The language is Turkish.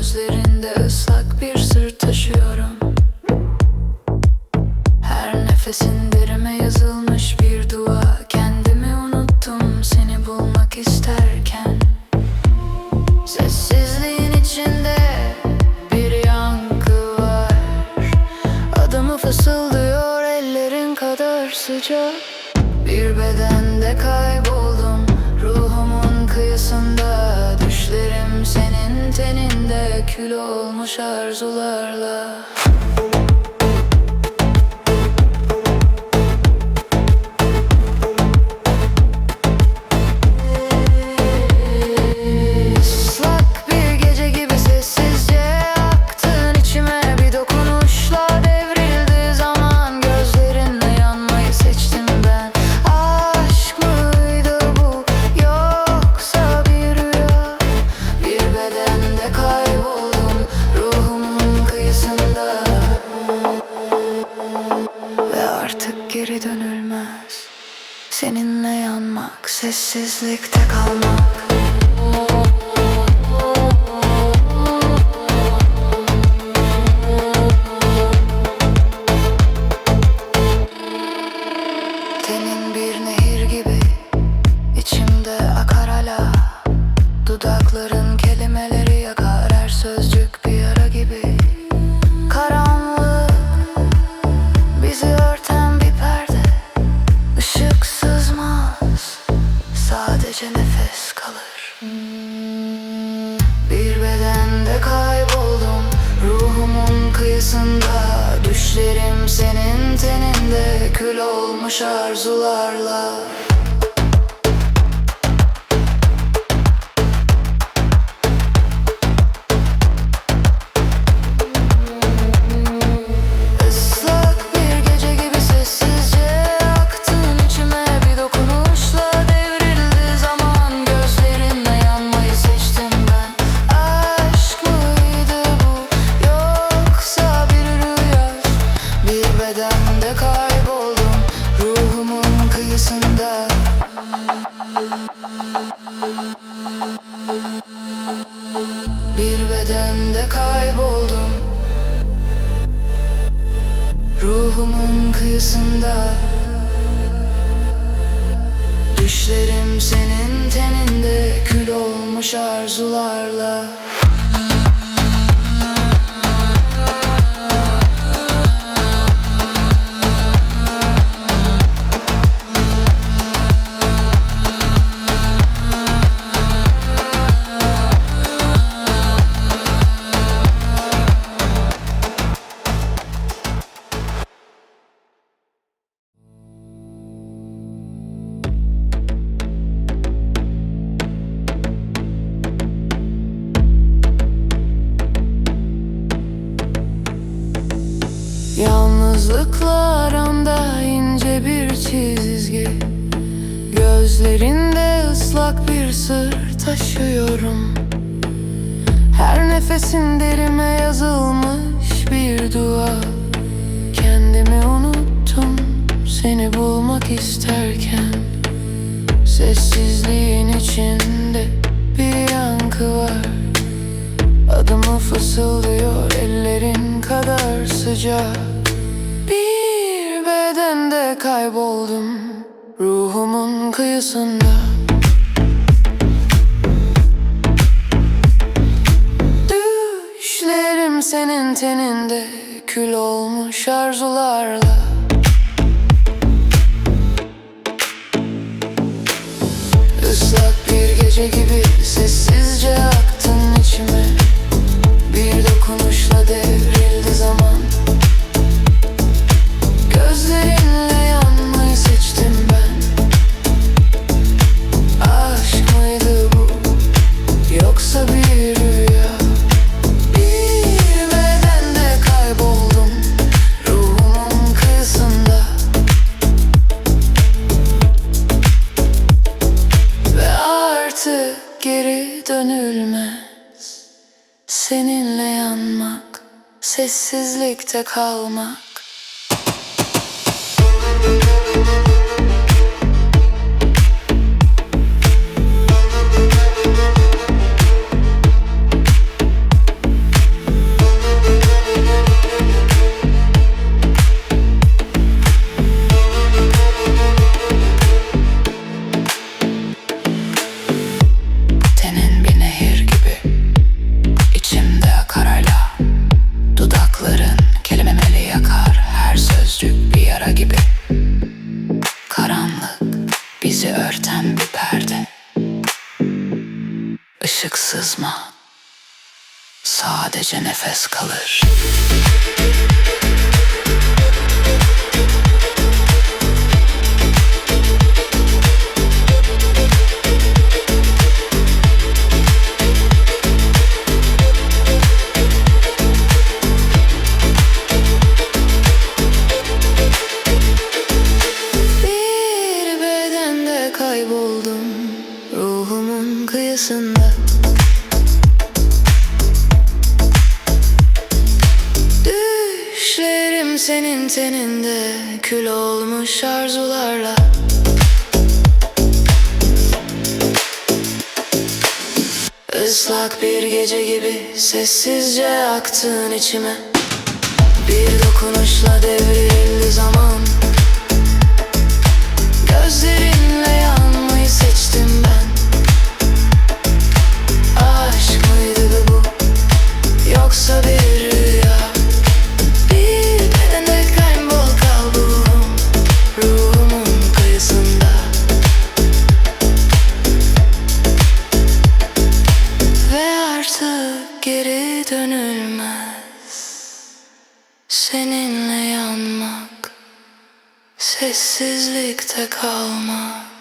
teninde ıslak bir sır taşıyorum. Her nefesin derime yazılmış bir dua. Kendimi unuttum seni bulmak isterken. Sessizliğin içinde bir yankı var. Adımı fısıldıyor ellerin kadar sıcak. Bir bedende kayboldum kül olmuş arzularla sessizlikte kalmak sadece nefes kalır. Bir bedende kayboldum. Ruhumun kıyısında Düşlerim senin teninde kül olmuş arzularla kıyısında Düşlerim senin teninde Kül olmuş arzularla Aramda ince bir çizgi. Gözlerinde ıslak bir sır taşıyorum. Her nefesin derime yazılmış bir dua. Kendimi unuttum seni bulmak isterken. Sessizliğin içinde bir yankı var. Adımı fısıldıyor ellerin kadar sıcak kayboldum ruhumun kıyısında. Düşlerim senin teninde kül olmuş arzularla. Islak bir gece gibi sessizce aktın sessizlikte kalmak sadece nefes kalır teninde Kül olmuş arzularla. Islak bir gece gibi Sessizce aktın içime. Bir dokunuşla devrildi zaman Sessizlikte kalmak